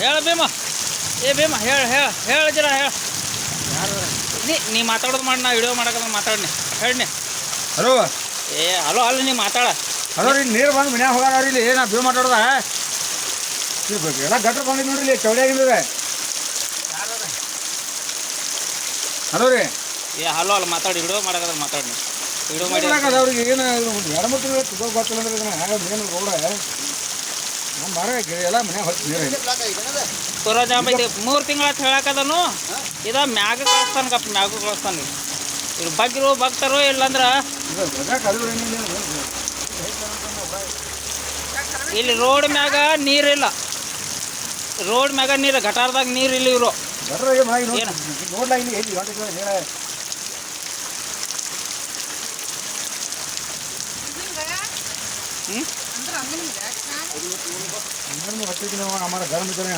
ಹೇಳ ಭೀಮ. ಏ ಭೀಮ ಹೇಳ ಹೇಳ ಹೇಳ ಜರ ಹೇಳ. ನೀ ನೀ ಮಾತಾಡೋದು ಮಾಡಿ ನಾ ವಿಡಿಯೋ ಮಾಡಕ್ಕ ಮಾತಾಡ್ನಿ. ಹೇಳಿ ಹಲೋ. ಏ ಹಲೋ ಅಲ್ಲ ನೀ ಮಾತಾಡ. ಹಲೋ ರೀ ನೀರು ಬಂದು ಮನ್ಯಾಗ ಹೋಗಾರ ಇಲ್ಲಿ ನಾ ಭೀಮ ಮಾತಾಡ್ದ? ಎಲ್ಲ ಗಟ್ರ ಬಂದಿದ್ದು ನೋಡ್ರಿ ಇಲ್ಲಿ ಹಲೋ ರೀ. ಏ ಹಲೋ ಅಲ್ಲ ಮಾತಾಡಿ ವಿಡಿಯೋ ಮಾಡಕ್ಕೆ ಮಾತಾಡಿ ವಿಡಿಯೋ ಮಾಡಿ. ಅವ್ರಿಗೆ ಏನು ಎರಡು ಮೂರು ತಿಂಗಳು ತುಗ ಗೊತ್ತಿಲ್ಲ ಅಂದ್ರೆ ಇದನ್ನ ಏನು ರೋಡ ನಮ್ಮ ಮರ ಎಲ್ಲ ಮನೆ ಹೊತ್ತು ನೀರು. ಐತಿ. ಸುರಜ ಬೈತಿ ಮೂರು ತಿಂಗಳ ಹೇಳಕ್ಕದನು ಇದ ಮ್ಯಾಗ ಕಳಿಸ್ತಾನ ಕಪ್ಪ ಮ್ಯಾಗ ಕಳಿಸ್ತಾನ ಇಲ್ಲಿ ಬಗ್ಗಿರು ಬಗ್ತಾರೋ ಇಲ್ಲಂದ್ರ. ಇಲ್ಲಿ ರೋಡ್ ಮ್ಯಾಗ ನೀರಿಲ್ಲ. ರೋಡ್ ಮ್ಯಾಗ ನೀರು ಗಟಾರದಾಗ ನೀರು ಇಲ್ಲ ಇವರು ಗಟ್ರ ಈಗ ಮನ್ಯಾಗ ನೋಡಿ- ಏನು? ನೋಡ್ಲಾ ಇಲ್ಲಿ ಐತಿ ಇವತ್ತು ಇದು ನೀರ ಹ್ಞೂ ಇನ್ನೊಂದು ಹೊತ್ತಿಗೆ ನಾವು ಅಮ್ಮಾರ ಗರಂ ಇದ್ದಾರೆ